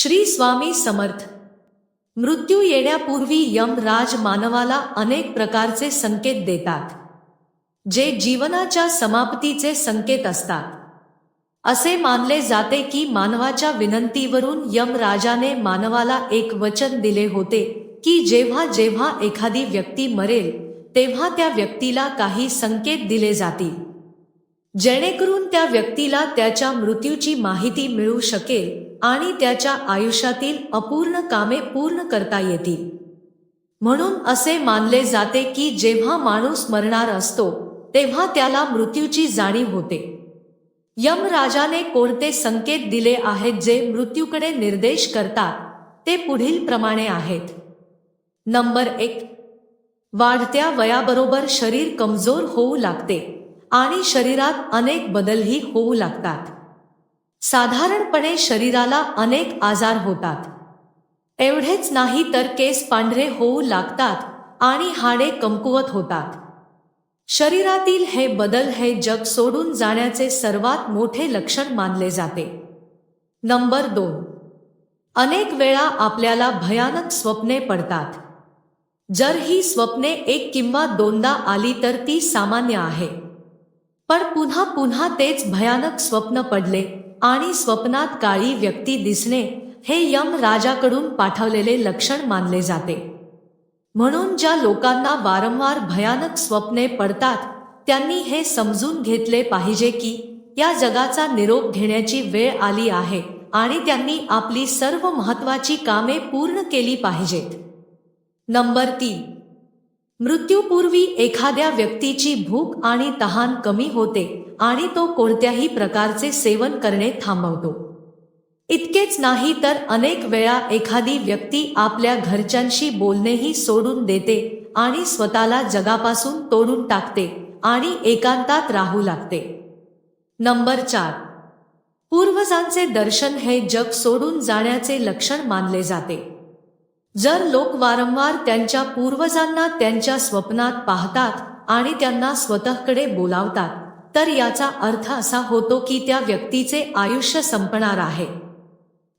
श्री स्वामी समर्थ. मृत्यू येण्यापूर्वी यम राज मानवाला अनेक प्रकारचे संकेत देतात जे जीवनाच्या समाप्तीचे संकेत असतात. असे मानले जाते की मानवाच्या विनंतीवरून यम राजाने मानवाला एक वचन दिले होते की जेव्हा जेव्हा एखादी व्यक्ती मरेल तेव्हा त्या व्यक्तीला काही संकेत दिले जातील. जेणेकरून त्या व्यक्तीला त्याच्या मृत्यूची माहिती मिळू शकेल आणि त्याच्या आयुष्यातील अपूर्ण कामे पूर्ण करता येतील. म्हणून असे मानले जाते की जेव्हा माणूस मरणार असतो तेव्हा त्याला मृत्यूची जाणीव होते. यमराजाने कोणते संकेत दिले आहेत जे मृत्यूकडे निर्देश करतात ते पुढील प्रमाणे आहेत. नंबर एक वाढत्या वयाबरोबर शरीर कमजोर होऊ लागते आणि शरीरात अनेक बदलही होऊ लागतात. साधारणपणे शरीराला अनेक आजार होतात. एवढेच नाही तर केस पांढरे होऊ लागतात आणि हाडे कमकुवत होतात. शरीरातील हे बदल हे जग सोडून जाण्याचे सर्वात मोठे लक्षण मानले जाते. नंबर दोन. अनेक वेळा आपल्याला भयानक स्वप्ने पडतात. जर ही स्वप्ने एक किंवा दोनदा आली तर ती सामान्य आहे. पण पुन्हा पुन्हा तेच भयानक स्वप्न पडले आणि स्वप्नात काळी व्यक्ती दिसणे हे यम राजाकडून पाठवलेले लक्षण मानले जाते. म्हणून ज्या लोकांना वारंवार भयानक स्वप्ने पडतात त्यांनी हे समजून घेतले पाहिजे की या जगाचा निरोप घेण्याची वेळ आली आहे आणि त्यांनी आपली सर्व महत्वाची कामे पूर्ण केली पाहिजेत. नंबर तीन. मृत्यूपूर्वी एखाद्या व्यक्तीची भूक आणि तहान कमी होते आणि तो कोणत्याही प्रकारचे सेवन करणे थांबवतो. इतकेच नाही तर अनेक वेळा एखादी व्यक्ती आपल्या घरच्यांशी बोलणेही सोडून देते आणि स्वतःला जगापासून तोडून टाकते आणि एकांतात राहू लागते. नंबर चार. पूर्वजांचे दर्शन हे जग सोडून जाण्याचे लक्षण मानले जाते. जर लोक वारंवार त्यांच्या पूर्वजांना त्यांच्या स्वप्नात पाहतात आणि त्यांना स्वतःकडे बोलावतात तर याचा अर्थ असा होतो की त्या व्यक्तीचे आयुष्य संपणार आहे.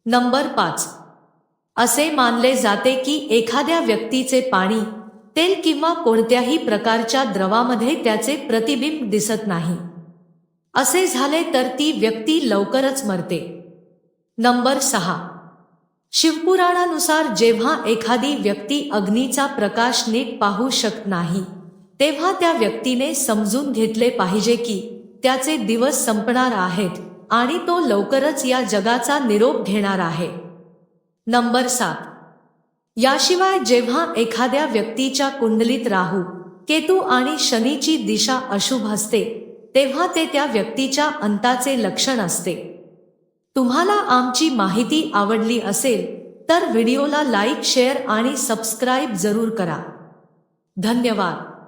नंबर पाच. असे मानले जाते की एखाद्या व्यक्तीचे पाणी तेल किंवा कोणत्याही प्रकारच्या द्रवामध्ये त्याचे प्रतिबिंब दिसत नाही. असे झाले तर ती व्यक्ती लवकरच मरते. नंबर सहा. शिवपुराणानुसार जेव्हा एखादी व्यक्ती अग्नीचा प्रकाश नीट पाहू शकत नाही तेव्हा त्या व्यक्तीने समजून घेतले पाहिजे की त्याचे दिवस संपणार आहेत आणि तो लवकरच या जगाचा निरोप घेणार आहे. नंबर सात. याशिवाय जेव्हा एखाद्या व्यक्तीच्या कुंडलीत राहू केतू आणि शनीची दिशा अशुभ असते तेव्हा ते त्या व्यक्तीच्या अंताचे लक्षण असते. तुम्हाला आमची माहिती आवडली असेल तर व्हिडिओला लाईक शेअर आणि सबस्क्राईब जरूर करा. धन्यवाद.